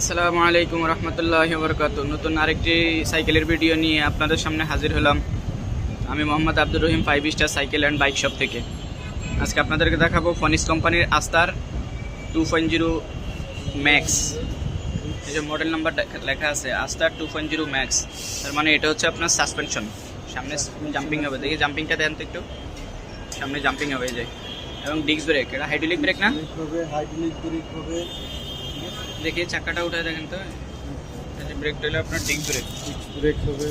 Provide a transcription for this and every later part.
আসসালামু আলাইকুম রহমতুল্লাহ বরকাত নতুন আরেকটি সাইকেলের ভিডিও নিয়ে আপনাদের সামনে হাজির হলাম আমি Mohammad Abdur Rahim five star cycle and bike shop থেকে। আজকে আপনাদেরকে দেখাবো ফনিস কোম্পানির Aster two point zero max এই যে মডেল নাম্বার লেখা আছে Aster two point zero max তার মানে এটা হচ্ছে আপনার সাসপেনশন সামনে জাম্পিং হবে। দেখি জাম্পিংটা দেন তো একটু। সামনে জাম্পিং হবে এই যে। এবং ডিস্ক ব্রেক এটা হাইড্রোলিক ব্রেক না? হাইড্রোলিক ব্রেক হবে। দেখি চাকাটা উঠে দেখেন তো। ব্রেকটা হলো আপনার ডিস্ক ব্রেক ব্রেক হবে।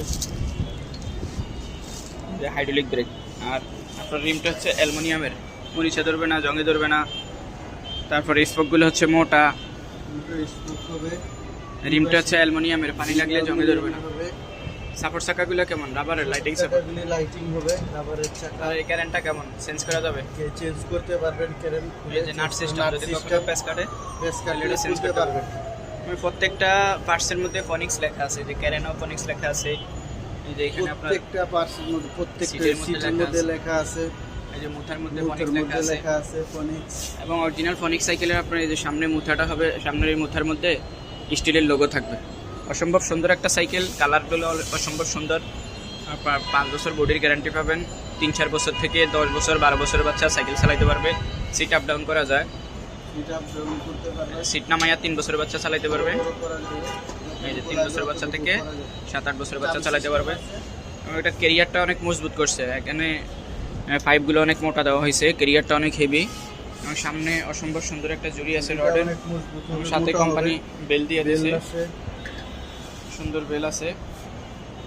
যে হাইড্রোলিক ব্রেক আর আপনার রিমটা হচ্ছে অ্যালুমিনিয়ামের। মরিচা ধরবে না জঙ্গে ধরবে না। তারপরে স্পোকগুলো হচ্ছে মোটা। স্পোক হবে। রিমটা হচ্ছে অ্যালুমিনিয়ামের। পানি লাগলে জঙ্গে ধরবে না। সাপোর্ট চাকাগুলো কেমন? রাবারের লাইটিং চাকাগুলি লাইটিং হবে রাবারের চাকা। আর এই কারেন্টটা কেমন? চেঞ্জ করা যাবে? চেঞ্জ করতে পারবেন কেরেন এই যে নাট সিস্টেম যদি কখনো প্যাচ কাটে তাহলে কাটলে এটা চেঞ্জ করতে পারবেন। আমি প্রত্যেকটা পার্টসের মধ্যে ফনিক্স লেখা আছে যে ক্যারেনও ফনিক্স লেখা আছে এই যে এখানে আপনার প্রত্যেকটা পার্সের মধ্যে প্রত্যেকটা সিটের মধ্যে লেখা আছে। এই যে মুথার মধ্যে ফনিক্স লেখা আছে। লেখা আছে ফনিক্স এবং অরিজিনাল ফনিক সাইকেলের আপনার এই যে সামনে মুথাটা হবে সামনের এই মুথার মধ্যে স্টিলের লোগো থাকবে। অসম্ভব সুন্দর একটা সাইকেল কালারগুলো অসম্ভব সুন্দর। পাঁচ বছর বডির গ্যারান্টি পাবেন। তিন চার বছর থেকে দশ বছর বারো বছর বাচ্চা সাইকেল চালাইতে পারবে। সিট আপ ডাউন করা যায়। সিট নামাইয়া তিন বছর বাচ্চা চালাইতে পারবে। এই যে তিন বছর বাচ্চা থেকে সাত আট বছর বাচ্চা চালাইতে পারবে। এবং এটা কেরিয়ারটা অনেক মজবুত করছে। এখানে পাইপগুলো অনেক মোটা দেওয়া হয়েছে। কেরিয়ারটা অনেক হেভি এবং সামনে অসম্ভব সুন্দর একটা জুড়ি আছে রডের। সাথে কোম্পানি বেল দিয়ে দিয়েছে। সুন্দর বেল আছে।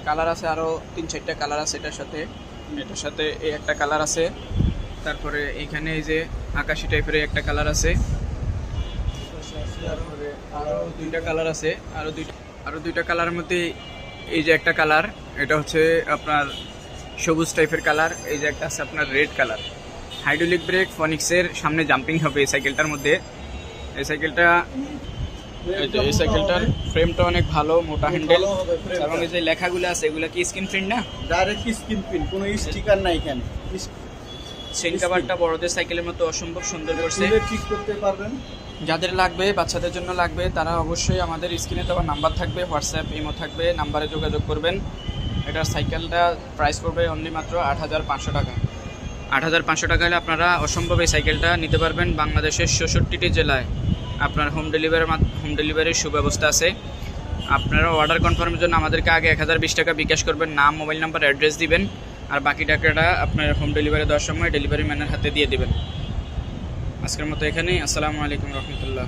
কালার আছে আরও তিন চারটা কালার আছে এটার সাথে। এটার সাথে এই একটা কালার আছে। তারপরে এখানে এই যে আকাশি টাইপের একটা কালার আছে। তারপরে আরও দুইটা কালার আছে। আরও দুইটা আরও দুইটা কালারের মধ্যে এই যে একটা কালার, এটা হচ্ছে আপনার সবুজ টাইপের কালার, এই যে একটা আছে আপনার রেড কালার। হাইড্রোলিক ব্রেক ফনিক্সের সামনে জাম্পিং হবে এই সাইকেলটার মধ্যে। এই সাইকেলটা এই সাইকেলটার ফ্রেমটা অনেক ভালো মোটা হ্যান্ডেল এবং এই যে লেখাগুলো আছে এগুলো কি স্ক্রিন প্রিন্ট না? ডাইরেক্ট স্ক্রিন প্রিন্ট কোনো স্টিকার নাই এখানে। চেন কাভারটা বড়দের সাইকেলের মতো অসম্ভব সুন্দর করছে। ঠিক করতে পারবেন। যাদের লাগবে বাচ্চাদের জন্য লাগবে তারা অবশ্যই আমাদের স্ক্রিনে দেওয়া নাম্বার থাকবে হোয়াটসঅ্যাপ ইমো থাকবে নাম্বারে যোগাযোগ করবেন। এটার সাইকেলটা প্রাইস পড়বে অনলি মাত্র আট হাজার পাঁচশো টাকা। আট হাজার পাঁচশো টাকা হলে আপনারা অসম্ভব এই সাইকেলটা নিতে পারবেন বাংলাদেশের ষষট্টিটি জেলায়। আপনার হোম ডেলিভারির হোম ডেলিভারির সুব্যবস্থা আছে। আপনারা অর্ডার কনফার্মের জন্য আমাদেরকে আগে এক হাজার বিশ টাকা বিকাশ করবেন, নাম মোবাইল নাম্বার অ্যাড্রেস দিবেন, আর বাকি টাকাটা আপনার হোম ডেলিভারি দেওয়ার সময় ডেলিভারি ম্যানের হাতে দিয়ে দেবেন। আজকের মতো এখানেই, আসসালামু আলাইকুম রহমতুল্লাহ।